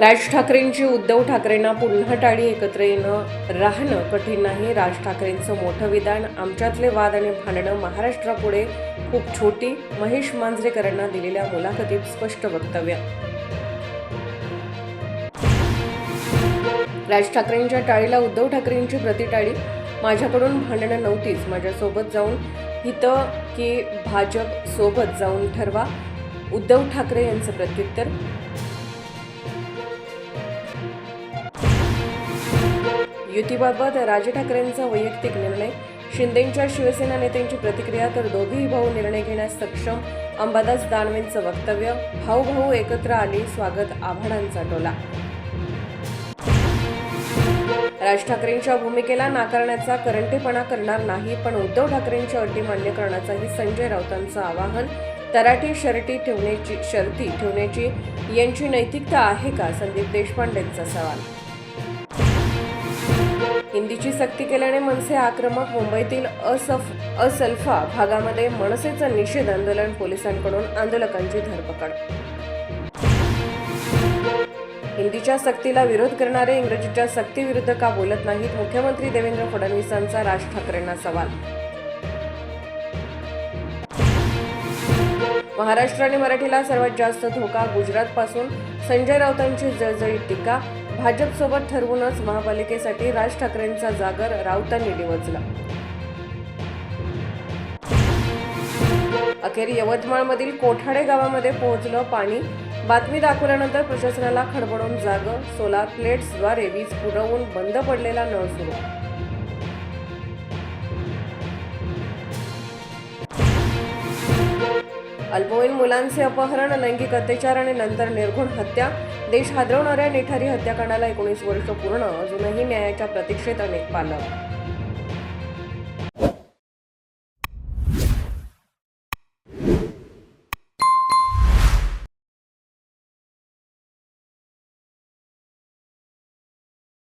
राज ठाकरेंची उद्धव ठाकरेंना पुन्हा टाळी एकत्र येणं राहणं कठीण नाही. राज ठाकरेंचं मोठं विधान आमच्यातले वाद आणि भांडणं महाराष्ट्रापुढे खूप छोटी. महेश मांजरेकरांना दिलेल्या मुलाखतीत स्पष्ट वक्तव्य. राज ठाकरेंच्या टाळीला उद्धव ठाकरेंची प्रतिटाळी. माझ्याकडून भांडणं नव्हतीच. माझ्यासोबत जाऊन हितं की भाजप सोबत जाऊन ठरवा. उद्धव ठाकरे यांचं प्रत्युत्तर. युतीबाबत राज ठाकरेंचा वैयक्तिक निर्णय शिंदेंच्या शिवसेना नेत्यांची प्रतिक्रिया तर दोघेही भाऊ निर्णय घेण्यास सक्षम अंबादास दानवेंचं वक्तव्य भाऊ भाऊ एकत्र आली स्वागत आव्हाडांचा टोला. राज ठाकरेंच्या भूमिकेला नाकारण्याचा करंटेपणा करणार नाही पण उद्धव ठाकरेंच्या अटी मान्य करण्याचाही संजय राऊतांचं आवाहन तराटी शर्टी ठेवण्याची शर्ती ठेवण्याची यांची नैतिकता आहे का? संदीप देशपांडेंचा सवाल. हिंदीची सक्ती केल्याने मनसे आक्रमक मुंबईतील असफ असल्फा भागामध्ये मनसेचं निषेध आंदोलन पोलिसांकडून आंदोलकांची धरपकड. हिंदीच्या सक्तीला विरोध करणारे इंग्रजीच्या सक्तीविरुद्ध का बोलत नाहीत मुख्यमंत्री देवेंद्र फडणवीसांचा राज ठाकरेंना सवाल. महाराष्ट्र आणि मराठीला सर्वात जास्त धोका गुजरातपासून संजय राऊतांची जळजळीत टीका भाजपसोबत ठरवूनच महापालिकेसाठी राज ठाकरेंचा जागर राऊतांनी डिवचला. अखेर यवतमाळमधील कोठाडे गावामध्ये पोहोचलं पाणी. बातमी दाखवल्यानंतर प्रशासनाला खडबडून जाग. सोलार प्लेट्सद्वारे वीज पुरवून बंद पडलेला नळ सुरू. अल्पवयीन मुलांचे अपहरण लैंगिक अत्याचार आणि नंतर निर्घुण हत्या. देश हादरवणाऱ्या निठारी हत्याकांडाला एकोणीस वर्ष पूर्ण अजूनही न्यायाच्या प्रतीक्षेत अनेक पालक